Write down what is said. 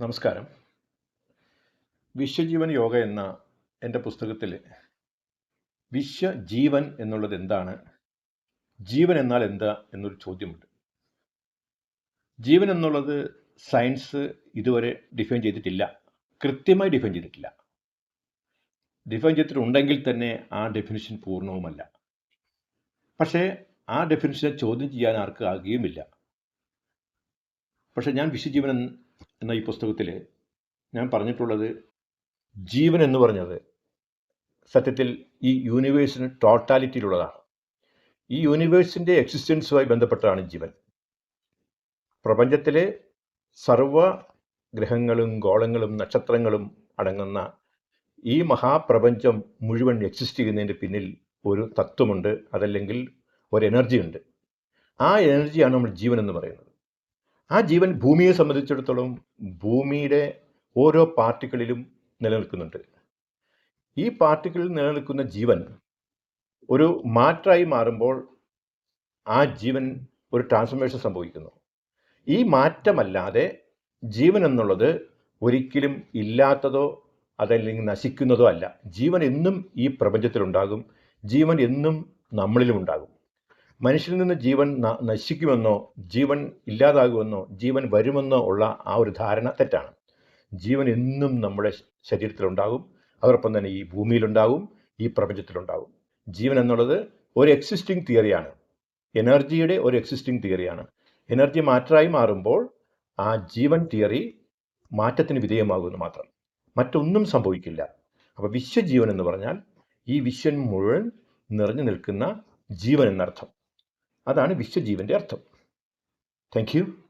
നമസ്കാരം. വിശ്വജീവൻ യോഗ എന്ന എന്റെ പുസ്തകത്തിൽ വിശ്വജീവൻ എന്നുള്ളത് എന്താണ്? ജീവൻ എന്നാൽ എന്താ എന്നൊരു ചോദ്യമുണ്ട്. ജീവൻ എന്നുള്ളത് സയൻസ് ഇതുവരെ ഡിഫൈൻ ചെയ്തിട്ടില്ല. കൃത്യമായി ഡിഫൈൻ ചെയ്തിട്ടില്ല. ഡിഫൈൻ ചെയ്തിട്ടുണ്ടെങ്കിൽ തന്നെ ആ ഡെഫിനിഷൻ പൂർണവുമല്ല. പക്ഷേ ആ ഡെഫിനിഷനെ ചോദ്യം ചെയ്യാൻ ആർക്ക് ആകുകയുമില്ല പക്ഷേ ഞാൻ വിശ്വജീവൻ എന്ന- ഈ പുസ്തകത്തിൽ ഞാൻ പറഞ്ഞിട്ടുള്ളത് ജീവൻ എന്ന് പറഞ്ഞത് സത്യത്തിൽ ഈ യൂണിവേഴ്സിന് ടോട്ടാലിറ്റിയിലുള്ളതാണ് ഈ യൂണിവേഴ്സിന്റെ എക്സിസ്റ്റൻസുമായി ബന്ധപ്പെട്ടതാണ് ജീവൻ. പ്രപഞ്ചത്തിലെ സർവ ഗ്രഹങ്ങളും ഗോളങ്ങളും നക്ഷത്രങ്ങളും അടങ്ങുന്ന ഈ മഹാപ്രപഞ്ചം മുഴുവൻ എക്സിസ്റ്റ് ചെയ്യുന്നതിന്റെ പിന്നിൽ ഒരു തത്വമുണ്ട് അതല്ലെങ്കിൽ ഒരു എനർജി ഉണ്ട്. ആ എനർജിയാണ് നമ്മൾ ജീവൻ എന്ന് പറയുന്നത്. ആ ജീവൻ ഭൂമിയെ സംബന്ധിച്ചിടത്തോളം ഭൂമിയുടെ ഓരോ പാർട്ടിക്കിളിലും നിലനിൽക്കുന്നുണ്ട്. ഈ പാർട്ടിക്കിളിൽ നിലനിൽക്കുന്ന ജീവൻ ഒരു മാറ്റായി മാറുമ്പോൾ ആ ജീവൻ ഒരു ട്രാൻസ്ഫോർമേഷൻ സംഭവിക്കുന്നു. ഈ മാറ്റമല്ലാതെ ജീവൻ എന്നുള്ളത് ഒരിക്കലും ഇല്ലാത്തതോ അതല്ലെങ്കിൽ നശിക്കുന്നതോ അല്ല. ജീവൻ എന്നും ഈ പ്രപഞ്ചത്തിലുണ്ടാകും. ജീവൻ എന്നും നമ്മളിലും ഉണ്ടാകും മനുഷ്യനിൽ നിന്ന് ജീവൻ നശിക്കുമെന്നോ ജീവൻ ഇല്ലാതാകുമെന്നോ ജീവൻ വരുമെന്നോ ഉള്ള ആ ഒരു ധാരണ തെറ്റാണ്. ജീവൻ എന്നും നമ്മുടെ ശരീരത്തിലുണ്ടാകും. അതോടൊപ്പം തന്നെ ഈ ഭൂമിയിലുണ്ടാകും ഈ പ്രപഞ്ചത്തിലുണ്ടാകും. ജീവൻ എന്നുള്ളത് ഒരു എക്സിസ്റ്റിംഗ് തിയറിയാണ് എനർജിയുടെ ഒരു എക്സിസ്റ്റിംഗ് തിയറിയാണ് എനർജി മാറ്ററായി മാറുമ്പോൾ ആ ജീവൻ തിയറി മാറ്റത്തിന് വിധേയമാകുമെന്ന് മാത്രം. മറ്റൊന്നും സംഭവിക്കില്ല. അപ്പോൾ വിശ്വജീവൻ എന്ന് പറഞ്ഞാൽ ഈ വിശ്വൻ മുഴുവൻ നിറഞ്ഞു നിൽക്കുന്ന ജീവൻ എന്നർത്ഥം. അതാണ് വിശ്വജീവന്റെ അർത്ഥം. താങ്ക്